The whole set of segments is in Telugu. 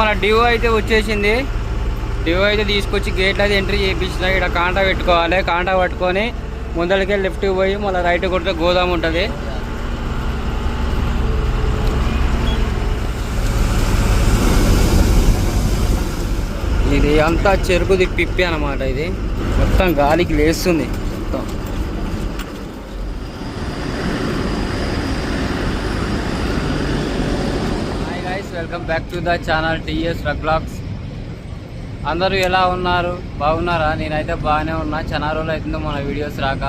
మన డివో అయితే వచ్చేసింది. డివో అయితే తీసుకొచ్చి గేట్లు అయితే ఎంట్రీ చేయించిన ఇక్కడ కాంటా పెట్టుకోవాలి. కాంటా పట్టుకొని ముందరికి లెఫ్ట్ పోయి మళ్ళీ రైట్ కొడితే గోదాం ఉంటుంది. ఇది అంతా చెరుకుది పిప్పి అన్నమాట ఇది. మొత్తం గాలికి లేస్తుంది మొత్తం hi guys welcome back to the channel TS blogs. అందరూ ఎలా ఉన్నారు? బాగున్నారా? నేనైతే బాగానే ఉన్నా. చాలా రోజులు అవుతుందో మన వీడియోస్ రాక.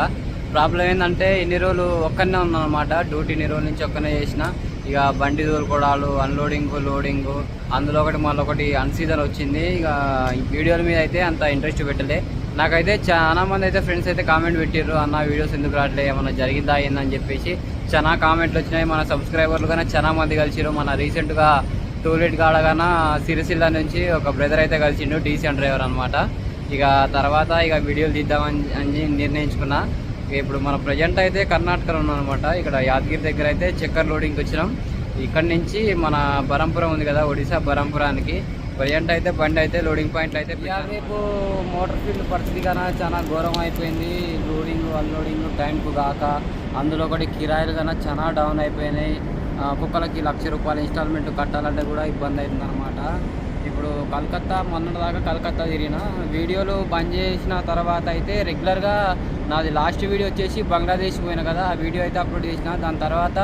ప్రాబ్లం ఏంటంటే ఇన్ని రోజులు ఒక్కనే ఉన్నాను అనమాట డ్యూటీ ఇన్ని రోజుల నుంచి ఒక్కనే చేసిన. ఇక బండి దూరుకోవడాలు అన్లోడింగ్ లోడింగ్ అందులో ఒకటి మళ్ళీ ఒకటి అన్సీజన్ వచ్చింది. ఇక వీడియోల మీద అయితే అంత ఇంట్రెస్ట్ పెట్టలే. నాకైతే చాలా మంది అయితే ఫ్రెండ్స్ అయితే కామెంట్ పెట్టారు అన్న వీడియోస్ ఎందుకు రావట్లేదు ఏమన్నా జరిగిందా? ఏందని చెప్పేసి. చాలా కామెంట్లు వచ్చినాయి. మన సబ్స్క్రైబర్లు కానీ చాలా మంది కలిసిరు మన రీసెంట్గా టూలెట్ కాడగాన సిరిసిల్ల నుంచి ఒక బ్రదర్ అయితే కలిసిండు డీసీఎన్ డ్రైవర్ అనమాట ఇక తర్వాత ఇక వీడియోలు తీద్దామని అని నిర్ణయించుకున్నా. ఇప్పుడు మన ప్రజెంట్ అయితే కర్ణాటకలో ఉన్నాం అనమాట ఇక్కడ యాదగిరి దగ్గర అయితే చక్కర్ లోడింగ్కి వచ్చినాం. ఇక్కడ నుంచి మన బరంపురం ఉంది కదా ఒడిశా బరంపురానికి. ప్రజెంట్ అయితే బండి అయితే లోడింగ్ పాయింట్ అయితే రేపు మోటార్ ఫీల్డ్ పరిస్థితి కన్నా చాలా ఘోరం అయిపోయింది. లోడింగ్ అన్లోడింగ్ టైంకు కాక అందులో ఒకటి కిరాయిలు కన్నా చాలా డౌన్ అయిపోయినాయి. ఒక్కొక్కరికి లక్ష రూపాయలు ఇన్స్టాల్మెంట్ కట్టాలంటే కూడా ఇబ్బంది అవుతుంది అనమాట ఇప్పుడు కలకత్తా మొన్నటి దాకా కలకత్తా తిరిగిన వీడియోలు బంద్ చేసిన తర్వాత అయితే రెగ్యులర్గా నాది లాస్ట్ వీడియో వచ్చేసి బంగ్లాదేశ్ పోయిన కదా ఆ వీడియో అయితే అప్లోడ్ చేసిన. దాని తర్వాత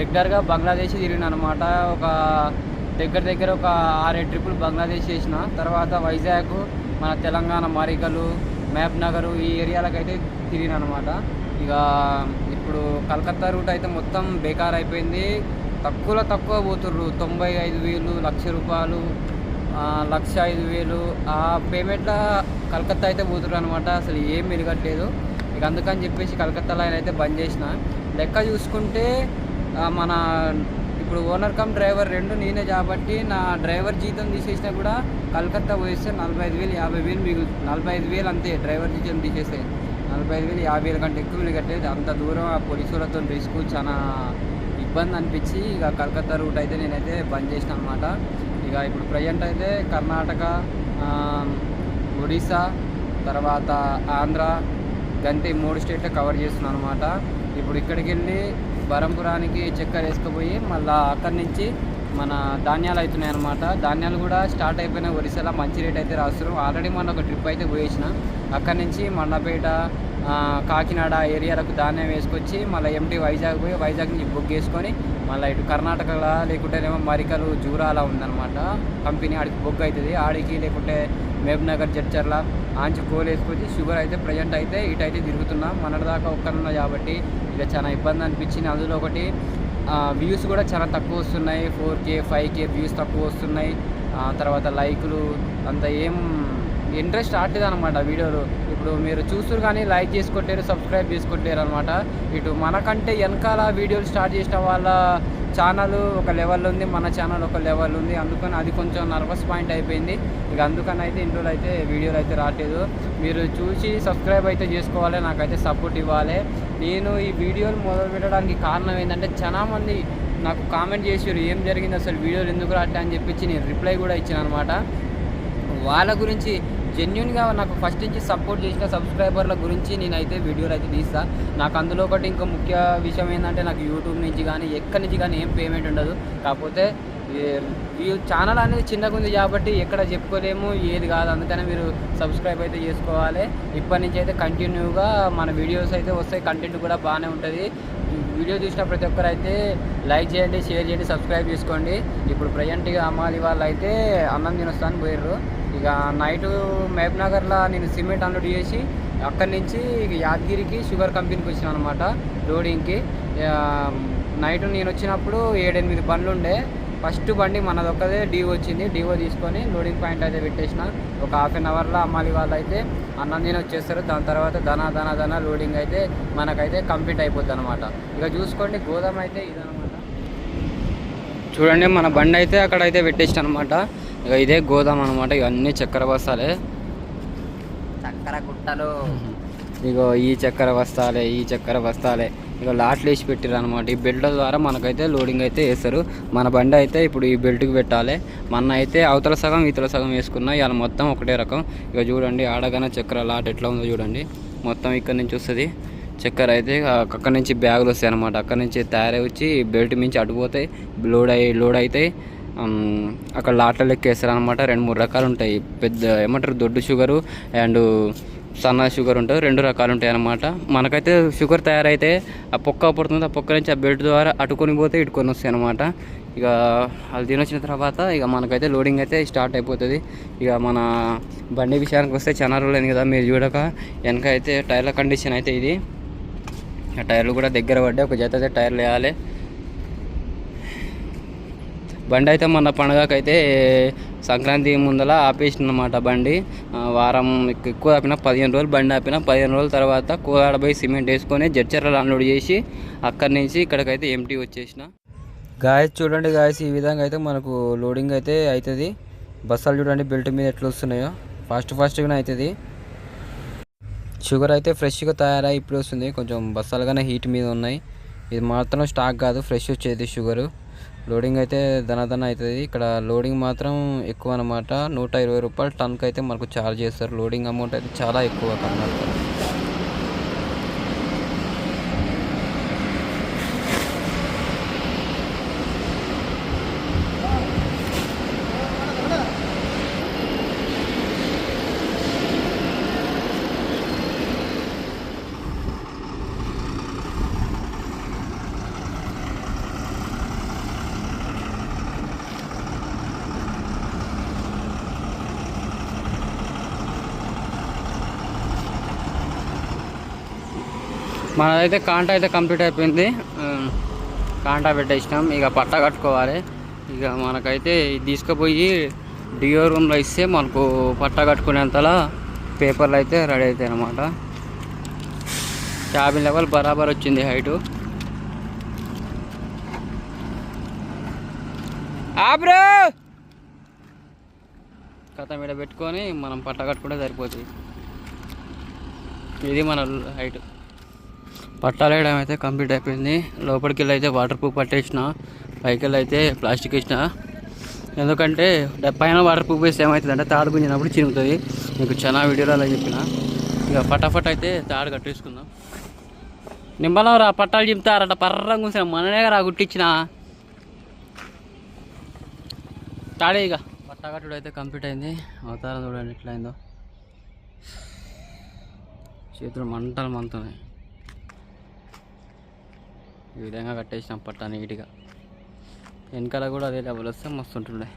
రెగ్యులర్గా బంగ్లాదేశ్ తిరిగిన అనమాట ఒక దగ్గర దగ్గర ఒక ఆరేడు ట్రిప్పులు బంగ్లాదేశ్ చేసిన. తర్వాత వైజాగ్ మన తెలంగాణ మారికలు మహబ్ ఈ ఏరియాలకు అయితే తిరిగిన అనమాట ఇక ఇప్పుడు కలకత్తా రూట్ అయితే మొత్తం బేకార్ అయిపోయింది తక్కువలో తక్కువ పోతుర్రు. తొంభై ఐదు వేలు లక్ష రూపాయలు లక్ష ఐదు వేలు. ఆ పేమెంట్లో కలకత్తా అయితే పోతుర్రు అనమాట అసలు ఏం మెరుగట్లేదు. ఇక అందుకని చెప్పేసి కలకత్తా లైన్ అయితే బంద్ చేసిన. లెక్క చూసుకుంటే మన ఇప్పుడు ఓనర్ కమ్ డ్రైవర్ రెండు నేనే కాబట్టి నా డ్రైవర్ జీతం తీసేసినా కూడా కలకత్తా పోయిస్తే నలభై ఐదు వేలు యాభై వేలు మిగులు నలభై ఐదు వేలు అంతే డ్రైవర్ జీతం తీసేస్తే. నలభై ఐదు వేలు యాభై వేల కంటే ఎక్కువ మిగట్లేదు. అంత దూరం ఆ పోలీసులతో రిస్క్ చాలా ఇబ్బంది అనిపించి ఇక కలకత్తా రూట్ అయితే నేనైతే బంద్ చేసిన అనమాట ఇక ఇప్పుడు ప్రజెంట్ అయితే కర్ణాటక ఒడిస్సా ఒడిశా తర్వాత ఆంధ్ర గంతే మూడు స్టేట్లు కవర్ చేస్తున్నాను అనమాట ఇప్పుడు ఇక్కడికి వెళ్ళి బరంపురానికి చక్కెర వేసుకుపోయి మళ్ళీ అక్కడి నుంచి మన ధాన్యాలు అవుతున్నాయి అనమాట ధాన్యాలు కూడా స్టార్ట్ అయిపోయిన ఒరిస్సాలో మంచి రేట్ అయితే రాస్తున్నారు. ఆల్రెడీ మొన్న ఒక ట్రిప్ అయితే పోయేసిన. అక్కడి నుంచి మండపేట కాకినాడ ఏరియాలకు ధాన్యం వేసుకొచ్చి మళ్ళీ ఎంటీ వైజాగ్ పోయి వైజాగ్ నుంచి బుక్ చేసుకొని మళ్ళీ ఇటు కర్ణాటకలో లేకుంటేనేమో మరికలు జూరాల ఉందన్నమాట. కంపెనీ ఆడికి బుక్ అవుతుంది ఆడికి లేకుంటే మహబూబ్ జడ్చర్ల ఆంచి కోల్ వేసుకొచ్చి షుగర్ అయితే ప్రజెంట్ అయితే ఇటు అయితే తిరుగుతున్నాం. మొన్నటిదాకా ఒక్కనున్నా కాబట్టి ఇక చాలా ఇబ్బంది అనిపించింది. అందులో ఒకటి వ్యూస్ కూడా చాలా తక్కువ వస్తున్నాయి. Four K five K views తక్కువ వస్తున్నాయి. తర్వాత లైకులు అంత ఏం ఇంట్రెస్ట్ ఆడలేదు అనమాట వీడియోలు. ఇప్పుడు మీరు చూస్తారు కానీ లైక్ చేసుకుంటారు సబ్స్క్రైబ్ చేసుకుంటారు అనమాట ఇటు మనకంటే వెనకాల వీడియోలు స్టార్ట్ చేసిన వాళ్ళ ఛానల్ ఒక లెవెల్ ఉంది మన ఛానల్ ఒక లెవెల్ ఉంది. అందుకని అది కొంచెం నర్వస్ పాయింట్ అయిపోయింది. ఇక అందుకని అయితే ఇంట్లో అయితే వీడియోలు అయితే రావట్లేదు మీరు చూసి సబ్స్క్రైబ్ అయితే చేసుకోవాలి నాకైతే సపోర్ట్ ఇవ్వాలి. నేను ఈ వీడియోలు మొదలు పెట్టడానికి కారణం ఏంటంటే చాలా మంది నాకు కామెంట్ చేసారు ఏం జరిగింది అసలు వీడియోలు ఎందుకు రాట్లే అని చెప్పి నేను రిప్లై కూడా ఇచ్చాను అనమాట వాళ్ళ గురించి జెన్యున్గా నాకు ఫస్ట్ నుంచి సపోర్ట్ చేసిన సబ్స్క్రైబర్ల గురించి నేనైతే వీడియోలు అయితే తీస్తా. నాకు అందులో ఒకటి ఇంకో ముఖ్య విషయం ఏంటంటే నాకు యూట్యూబ్ నుంచి కానీ ఎక్కడి నుంచి కానీ ఏం పేమెంట్ ఉండదు. కాకపోతే వ్యూ ఛానల్ అనేది చిన్నగా ఉంది కాబట్టి ఎక్కడ చెప్పుకోలేము ఏది కాదు. అందుకనే మీరు సబ్స్క్రైబ్ అయితే చేసుకోవాలి. ఇప్పటి నుంచి అయితే కంటిన్యూగా మన వీడియోస్ అయితే వస్తాయి. కంటెంట్ కూడా బాగానే ఉంటుంది. వీడియో చూసిన ప్రతి ఒక్కరు అయితే లైక్ చేయండి షేర్ చేయండి సబ్స్క్రైబ్ చేసుకోండి. ఇప్పుడు ప్రజెంట్గా అమ్మాలి వాళ్ళు అయితే అన్నం తినొస్తాను పోయారు ఇక నైట్ మహబ్నగర్లో నేను సిమెంట్ అన్లోడ్ చేసి అక్కడి నుంచి ఇక యాదగిరికి షుగర్ కంపెనీకి వచ్చిన అనమాట లోడింగ్కి. నైట్ నేను వచ్చినప్పుడు ఏడెనిమిది బండ్లు ఉండే. ఫస్ట్ బండి మనది ఒక్కదే వచ్చింది. డివో తీసుకొని లోడింగ్ పాయింట్ అయితే పెట్టేసిన. ఒక హాఫ్ అన్ అవర్లో అమ్మాలి వాళ్ళు అయితే అన్నం తిని వచ్చేస్తారు. దాని తర్వాత ధన ధన ధన లోడింగ్ అయితే మనకైతే కంప్లీట్ అయిపోద్ది అనమాట ఇక చూసుకోండి గోధుమ అయితే ఇదనమాట చూడండి మన బండి అయితే అక్కడ అయితే పెట్టేసిన అనమాట ఇక ఇదే గోదాం అనమాట ఇవన్నీ చక్కెర బస్తాలే. చక్కెర గుట్టలు. ఇగో ఈ చక్కెర బస్తాలే ఈ చక్కెర బస్తాలే. ఇక లాట్లు వేసి పెట్టారు అనమాట ఈ బెల్ట్ ద్వారా మనకైతే లోడింగ్ అయితే వేస్తారు. మన బండి అయితే ఇప్పుడు ఈ బెల్ట్కి పెట్టాలి. మన అయితే అవతల సగం ఇతల సగం వేసుకున్నా ఇవాళ మొత్తం ఒకటే రకం. ఇక చూడండి ఆడగానే చక్ర లాట్ ఎట్లా ఉందో చూడండి. మొత్తం ఇక్కడ నుంచి వస్తుంది. చక్కెర అయితే అక్కడ నుంచి బ్యాగులు వస్తాయి అనమాట అక్కడ నుంచి తయారై వచ్చి బెల్ట్ మించి అటుపోతాయి లోడ్ అయ్యి లోడ్ అయితే అక్కడ లాట్ల ఎక్కేస్తారు వేస్తారు అనమాట రెండు మూడు రకాలు ఉంటాయి పెద్ద ఏమంటారు దొడ్డు షుగరు అండ్ సన్న షుగర్ ఉంటుంది రెండు రకాలు ఉంటాయి అన్నమాట మనకైతే షుగర్ తయారైతే ఆ పొక్క పడుతుంది. ఆ పొక్క నుంచి ఆ బెల్ట్ ద్వారా అటుకొని పోతే ఇటుకొని వస్తాయి అనమాట ఇక అది తినొచ్చిన తర్వాత ఇక మనకైతే లోడింగ్ అయితే స్టార్ట్ అయిపోతుంది. ఇక మన బండి విషయానికి వస్తే చాలా రోజులైంది కదా మీరు చూడక. వెనక అయితే టైర్ల కండిషన్ అయితే ఇది. ఆ టైర్లు కూడా దగ్గర పడ్డాయి. ఒక జత అయితే టైర్లు వేయాలి. బండి అయితే మన పండగకైతే సంక్రాంతి ముందల ఆపేసిందన్నమాట బండి. వారం ఎక్కువ ఆపిన పదిహేను రోజులు బండి ఆపిన పదిహేను రోజుల తర్వాత కోలాడ పోయి సిమెంట్ వేసుకొని జడ్చర్లు అన్లోడ్ చేసి అక్కడి నుంచి ఇక్కడికైతే ఎంటీ వచ్చేసిన. గాయస్ చూడండి గాయస్ ఈ విధంగా అయితే మనకు లోడింగ్ అయితే అవుతుంది బస్సాలు చూడండి బెల్ట్ మీద ఎట్లా వస్తున్నాయో. ఫాస్ట్ ఫాస్ట్గానే అవుతుంది షుగర్ అయితే ఫ్రెష్గా తయారై ఇప్పుడు వస్తుంది. కొంచెం బస్సాలుగానే హీట్ మీద ఉన్నాయి. ఇది మాత్రం స్టాక్ కాదు ఫ్రెష్ వచ్చేది షుగరు. లోడింగ్ అయితే ధనధన అవుతుంది. ఇక్కడ లోడింగ్ మాత్రం ఎక్కువ అనమాట నూట ఇరవై రూపాయలు టన్కి అయితే మనకు ఛార్జ్ చేస్తారు. లోడింగ్ అమౌంట్ అయితే చాలా ఎక్కువ కర్ణాటక మనదైతే కాంటా అయితే కంప్లీట్ అయిపోయింది. కాంటా పెట్టేసినాం. ఇక పట్ట కట్టుకోవాలి. ఇక మనకైతే తీసుకుపోయి డియో రూమ్లో ఇస్తే మనకు పట్ట కట్టుకునేంతలా పేపర్లు అయితే రెడీ అవుతాయి అన్నమాట. క్యాబిన్ లెవెల్ బరాబర్ వచ్చింది హైటు. ఆబ్రో కథ మీద పెట్టుకొని మనం పట్ట కట్టుకుంటే సరిపోతుంది. ఇది మన హైట్. పట్టాలు వేయడం అయితే కంప్లీట్ అయిపోయింది. లోపలికి వెళ్ళి అయితే వాటర్ ప్రూఫ్ పట్టేసిన పైకి వెళ్ళి అయితే ప్లాస్టిక్ వేసిన. ఎందుకంటే పైన వాటర్ ప్రూఫ్ వేస్తే ఏమవుతుంది అంటే తాడు గుంజినప్పుడు చిరుగుతుంది మీకు చాలా వీడియోలో అలా చెప్పిన. ఇక ఫటాఫట్ అయితే తాడు కట్టేసుకుందాం. నిమ్మలం రా పట్టాలు చింపుతారట. పర్రం కూసిన మననే రా గుట్టించిన. తాడే ఇక. పట్టాకట్టుడు అయితే కంప్లీట్ అయింది. అవతారం చూడండి ఎట్లా అయిందో చేతులు మంటలు మంతున్నాయి. ఈ విధంగా కట్టేసినాం పట్టా నీట్గా. వెనకాల కూడా అదే డబ్బులు వస్తే మస్తు ఉంటుండే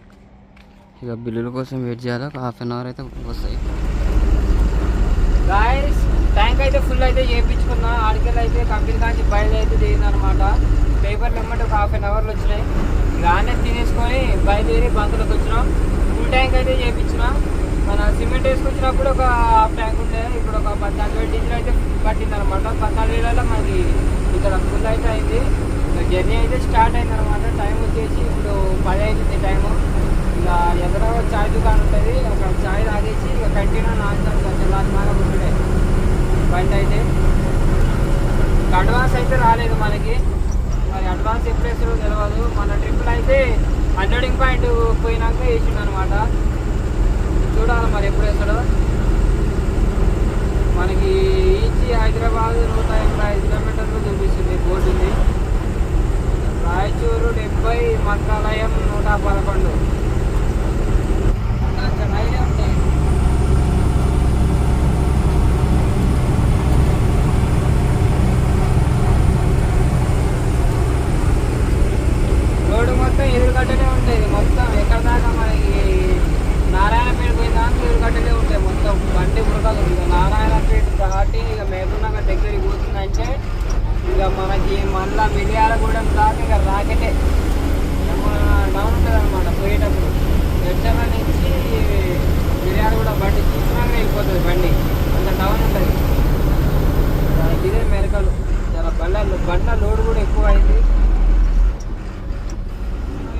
ఇక బిల్లుల కోసం వెయిట్ చేయాలి. ఒక హాఫ్ అన్ అవర్ అయితే వస్తాయి. ట్యాంక్ అయితే ఫుల్ అయితే చేయించుకున్నా. ఆడికెళ్ళి అయితే కంపెనీ కాంచి బయలు అయితే దిగింది అనమాట పేపర్లు ఒక హాఫ్ అన్ అవర్లో వచ్చినాయి. ఇక తినేసుకొని బయలుదేరి బంకులోకి వచ్చినాం. ఫుల్ ట్యాంక్ అయితే చేయించినా మన సిమెంట్ వేసుకొచ్చినప్పుడు ఒక హాఫ్ ట్యాంక్ ఉండే ఇప్పుడు ఒక పద్నాలుగు వేలు డీజిల్ అయితే పట్టింది అనమాట పద్నాలుగు వేలలో మనకి ఇక్కడ ఫుల్ అయితే అయింది. జర్నీ అయితే స్టార్ట్ అయింది అనమాట టైం వచ్చేసి ఇప్పుడు పది అవుతుంది టైము. ఇక ఎదురు చాయ్ దుకాణం ఉంటుంది. అక్కడ చాయ్ తాగేసి ఇక కంటిన్యూ నాస్తాను కొంచెం లాగా ఉంటుండే బండి అయితే. అడ్వాన్స్ అయితే రాలేదు మనకి. మరి అడ్వాన్స్ ఎప్పుడు వేస్తారో తెలియదు మన ట్రిప్లో అయితే హండ్రెడింగ్ పాయింట్ పోయినాక వేసిండు అనమాట చూడాలి మరి ఎప్పుడు వేస్తాడో. మనకి ఈచి హైదరాబాద్ నూట ఎనభై ఐదు కిలోమీటర్లు చూపిస్తుంది బోర్డు ఉంది రాయచూరు డెబ్బై మంత్రాలయం నూట పదకొండు. కొంచెం హైలే ఉంటాయి రోడ్డు మొత్తం ఎదురుగడ్డలే ఉంటుంది మొత్తం ఎక్కడ దాకా మనకి నారాయణపేట పోయిన దాకా ఎదురుగడ్డలే ఉంటాయి మొత్తం బండి మురకలు ఇక నారాయణపేట దాటి ఇక మేఘనగర్ దగ్గరికి పోతుందంటే ఇక మనకి మళ్ళా మిలియాలగూడెం దాకా ఇక రాకెటే డౌన్ ఉంటుంది అనమాట పోయేటప్పుడు ఎడ్చల నుంచి మిలియాలగూడెం బండి చూసినాక వెళ్ళిపోతుంది బండి అంత డౌన్ ఉంటుంది ఇదే మెరకలు చాలా బండ్ల లోడ్ కూడా ఎక్కువ అయింది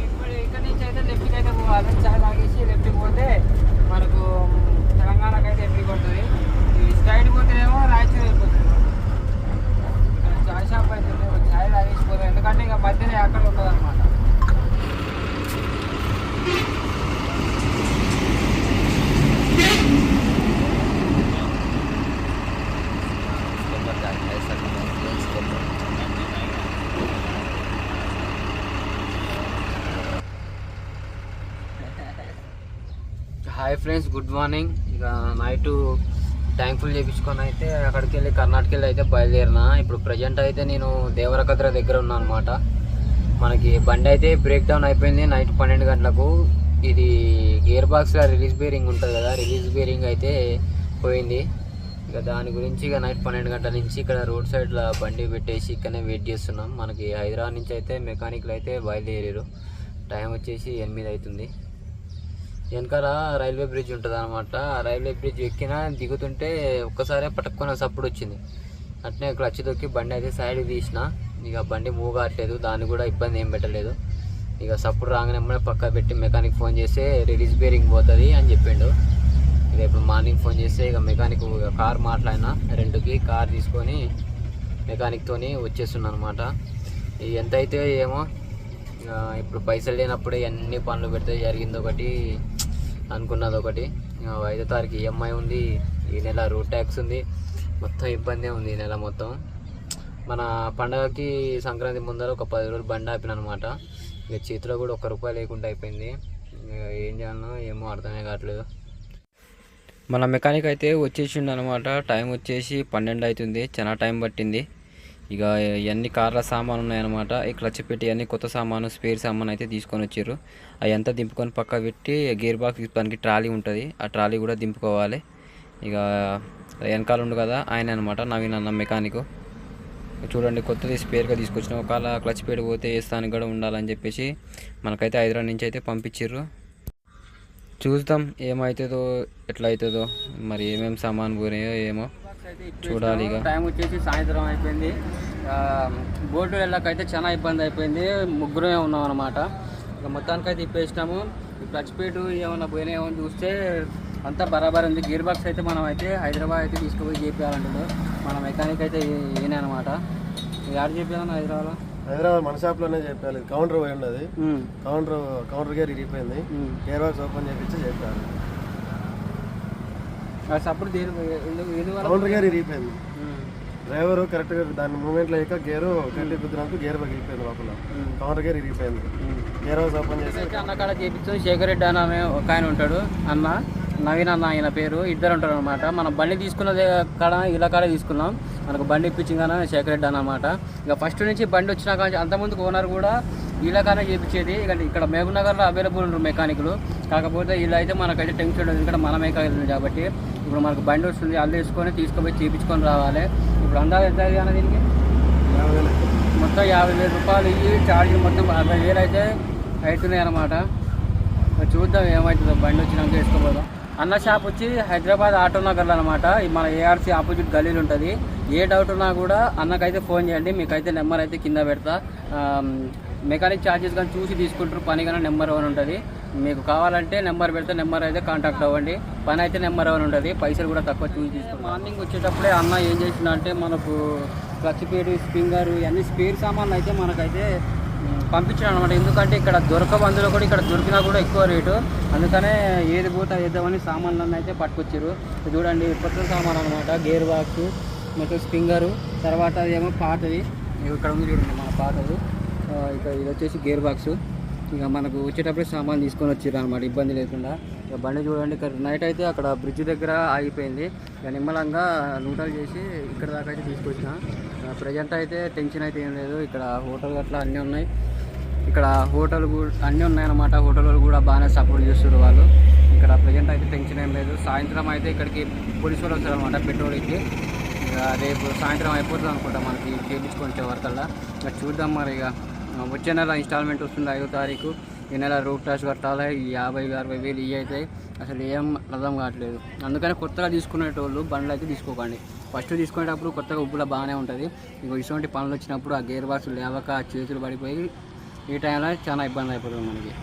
ఇప్పుడు ఇక్కడ నుంచి అయితే లెఫ్ట్కి అయితే పోవాలి చాయ్ తాగేసి లెఫ్ట్కి పోతే మనకు తెలంగాణకి అయితే ఎంట్రీ పడుతుంది ఈ స్ట్రైట్ పోతేనేమో రాయచూరు వెళ్ళిపోతుంది ఇక్కడ చాయ్ షాప్ అయితే ఉంది హాయ్ ఫ్రెండ్స్ గుడ్ మార్నింగ్ ఇక నైట్ ట్యాంక్ ఫుల్ చేయించుకొని అయితే అక్కడికి వెళ్ళి కర్ణాటక వెళ్ళి అయితే బయలుదేరిన. ఇప్పుడు ప్రజెంట్ అయితే నేను దేవరకద్ర దగ్గర ఉన్నాను అనమాట మనకి బండి అయితే బ్రేక్ డౌన్ అయిపోయింది నైట్ పన్నెండు గంటలకు. ఇది గేర్ బాక్స్లో రిలీజ్ బేరింగ్ ఉంటుంది కదా రిలీజ్ బేరింగ్ అయితే పోయింది. ఇక దాని గురించి ఇక నైట్ పన్నెండు గంటల నుంచి ఇక్కడ రోడ్ సైడ్లో బండి పెట్టేసి ఇక్కడనే వెయిట్ చేస్తున్నాం. మనకి హైదరాబాద్ నుంచి అయితే మెకానిక్లు అయితే బయలుదేరారు టైం వచ్చేసి ఎనిమిది అవుతుంది. వెనకాల రైల్వే బ్రిడ్జ్ ఉంటుంది అనమాట ఆ రైల్వే బ్రిడ్జ్ ఎక్కినా దిగుతుంటే ఒక్కసారే పట్టుకున్న సప్పుడు వచ్చింది. అట్నే క్లచ్ దొక్కి బండి అయితే సైడ్ తీసిన. ఇక బండి మూవ్ కావట్లేదు దాన్ని కూడా ఇబ్బంది ఏం పెట్టలేదు. ఇక సప్పుడు రాగానే పక్క పెట్టి మెకానిక్ ఫోన్ చేస్తే రిలీజ్ బేరింగ్ పోతుంది అని చెప్పిండు. ఇక ఇప్పుడు మార్నింగ్ ఫోన్ చేస్తే ఇక మెకానిక్ కార్ మాట్లాడినా. రెండుకి కార్ తీసుకొని మెకానిక్తోని వచ్చేస్తున్నాను అనమాట ఎంత అయితే ఏమో ఇప్పుడు పైసలు లేనప్పుడే అన్ని పనులు పెడితే జరిగింది ఒకటి. అనుకున్నది ఒకటి ఐదో తారీఖు ఈఎంఐ ఉంది. ఈ నెల రూట్ ట్యాక్స్ ఉంది. మొత్తం ఇబ్బందే ఉంది ఈ నెల మొత్తం. మన పండగకి సంక్రాంతి ముందర ఒక పది రోజులు బండి ఆపిన అనమాట ఇక చేతిలో కూడా ఒక్క రూపాయి లేకుండా అయిపోయింది. ఇక ఏం చేయాలనో ఏమో అర్థమే కావట్లేదు. మన మెకానిక్ అయితే వచ్చేసిండు అనమాట టైం వచ్చేసి పన్నెండు అవుతుంది. చాలా టైం పట్టింది. ఇక ఇవన్నీ కార్ల సామాను ఉన్నాయన్నమాట ఈ క్లచ్ పెట్టి అన్ని కొత్త సామాను స్పేర్ సామాన్ అయితే తీసుకొని వచ్చారు అవి అంతా దింపుకొని పక్క పెట్టి గేర్ బాక్స్ దానికి ట్రాలీ ఉంటుంది. ఆ ట్రాలీ కూడా దింపుకోవాలి. ఇక వెనకాల ఉండు కదా ఆయన అనమాట నవీన్ అన్న మెకానిక్. చూడండి కొత్తది స్పేర్గా తీసుకొచ్చిన. ఒకవేళ క్లచ్ పేరు పోతే వేస్తానికి కూడా ఉండాలని చెప్పేసి మనకైతే హైదరాబాద్ నుంచి అయితే పంపించారు చూద్దాం ఏమవుతుందో ఎట్లా అవుతుందో మరి ఏమేమి సామాన్ పోయినాయో ఏమో. చూడాలి టైం వచ్చేసి సాయంత్రం అయిపోయింది. బోర్డు వెళ్ళకైతే చాలా ఇబ్బంది అయిపోయింది. ముగ్గురమే ఉన్నాం అనమాట ఇక మొత్తానికి అయితే ఇప్పేసినాము. క్లచ్ పేటు ఏమైనా పోయినాయేమో చూస్తే అంతా బరాబర్ ఉంది. గేర్ బాక్స్ అయితే మనం అయితే హైదరాబాద్ అయితే తీసుకుపోయి చేపించాలంటున్నాడు మన మెకానిక్ అయితే ఈయన అనమాట యాడ్ చేపించాలన్న హైదరాబాద్లో? హైదరాబాద్ మన షాప్లోనే చెప్పాలి. కౌంటర్ పోయి ఉన్నది కౌంటర్ కౌంటర్ గేర్ ఇరిగిపోయింది. గేర్ బాక్స్ ఓపెన్ చేపించి చెప్పాలి ఎందువల్ల కౌంటర్ గేర్ ఇరిగిపోయింది. డ్రైవర్ కరెక్ట్గా దాని అయ్యాక గేరు గట్టి కుదిరినప్పుడు గేర్ పగిలిపోయింది లోపల. కౌంటర్ గేర్ ఇరిగిపోయింది. గేర్ బాక్స్ ఓపెన్ చేసి అన్న కాడ చేపించు శేఖర్ రెడ్డి అన్న అనే ఒక ఆయన ఉంటాడు అన్న నవీన్ అన్న ఆయన పేరు ఇద్దరు ఉంటారు అనమాట మనం బండి తీసుకున్నది కాడ ఇలా కాడ తీసుకున్నాం. మనకు బండి ఇప్పించింది కానీ శేఖర్ రెడ్డి అన్నమాట. ఇక ఫస్ట్ నుంచి బండి వచ్చినాక అంతకుముందు ఓనర్ కూడా ఇలాగానే చేపించేది. ఇక ఇక్కడ మహబూబ్ నగర్లో అవైలబుల్ ఉంటారు మెకానిక్లు కాకపోతే ఇలా అయితే మనకైతే టెన్షన్ ఉండదు. ఎందుకంటే మన మెకానిక్ ఉంది కాబట్టి. ఇప్పుడు మనకు బండి వస్తుంది అల్లు వేసుకొని తీసుకుపోయి చేపించుకొని రావాలి. ఇప్పుడు అందాలు ఎంత అన్న దీనికి. మొత్తం యాభై వేల రూపాయలు ఇవి ఛార్జ్ మొత్తం అరవై వేలు అయితే అవుతున్నాయి అనమాట చూద్దాం ఏమవుతుందో బండి వచ్చినాక వేసుకోపోదాం అన్న షాప్ వచ్చి హైదరాబాద్ ఆటో నగర్లో అనమాట మన ఏఆర్సీ ఆపోజిట్ గలీలు ఉంటుంది. ఏ డౌట్ ఉన్నా కూడా అన్నకైతే ఫోన్ చేయండి మీకైతే నెంబర్ అయితే కింద పెడతా. మెకానిక్ ఛార్జెస్ కానీ చూసి తీసుకుంటారు పని కానీ నెంబర్ వన్ ఉంటుంది. మీకు కావాలంటే నెంబర్ పెడితే నెంబర్ అయితే కాంటాక్ట్ అవ్వండి. పని అయితే నెంబర్ వన్ ఉంటుంది పైసలు కూడా తక్కువ చూసి తీసుకుంటారు మార్నింగ్ వచ్చేటప్పుడే అన్న ఏం చేసిన అంటే మనకు క్లచ్ పేరు స్ప్రింగర్ ఇవన్నీ స్పేర్ సామాన్లు అయితే మనకైతే పంపించాను అనమాట ఎందుకంటే ఇక్కడ దొరక బందులు కూడా ఇక్కడ దొరికినా కూడా ఎక్కువ రేటు. అందుకనే ఏది పోతా వేద్దామని సామాన్లన్నీ అయితే పట్టుకొచ్చారు. ఇది చూడండి కొత్త సామాన్ అనమాట గేర్ బాక్స్ మొత్తం స్ప్రింగరు తర్వాత ఏమో పాతది. ఇక్కడ ఉంది చూడండి మన పాతది. ఇక ఇది వచ్చేసి గేర్ బాక్స్. ఇక మనకు వచ్చేటప్పుడు సామాన్ తీసుకొని వచ్చారు అనమాట ఇబ్బంది లేకుండా. ఇక బండి చూడండి ఇక్కడ నైట్ అయితే అక్కడ బ్రిడ్జ్ దగ్గర ఆగిపోయింది. ఇక నిమ్మలంగా నూటలు చేసి ఇక్కడ దాకా అయితే తీసుకొచ్చిన. ప్రజెంట్ అయితే టెన్షన్ అయితే ఏం లేదు. ఇక్కడ హోటల్ అట్లా అన్నీ ఉన్నాయి. ఇక్కడ హోటల్ కూడా అన్నీ ఉన్నాయన్నమాట. హోటల్ కూడా బాగానే సపోర్ట్ చేస్తారు వాళ్ళు. ఇక్కడ ప్రజెంట్ అయితే టెన్షన్ ఏం లేదు. సాయంత్రం అయితే ఇక్కడికి పోలీసు వాళ్ళు వస్తారు అనమాట పెట్రోల్కి. ఇక రేపు సాయంత్రం అయిపోతుంది అనుకుంటా మనకి చేయించుకొని వచ్చే వరకల్లా. ఇక చూద్దాం మరి ఇక. వచ్చే నెల ఇన్స్టాల్మెంట్ వస్తుంది ఐదో తారీఖు. ఈ నెల రూట్ ట్యాక్స్ కట్టాలి. యాభై అరవై వేలు ఇవి అవుతాయి అసలు ఏం అర్థం కావట్లేదు. అందుకని కొత్తగా తీసుకునేటోళ్ళు బండ్లు అయితే తీసుకోకండి. ఫస్ట్ తీసుకునేటప్పుడు కొత్తగా ఉప్పులో బాగానే ఉంటుంది. ఇంకో ఇటువంటి పనులు వచ్చినప్పుడు ఆ గేర్ బాక్స్ లేవక చేతులు పడిపోయి ఈ టైంలో చాలా ఇబ్బంది అయిపోతుంది మనకి.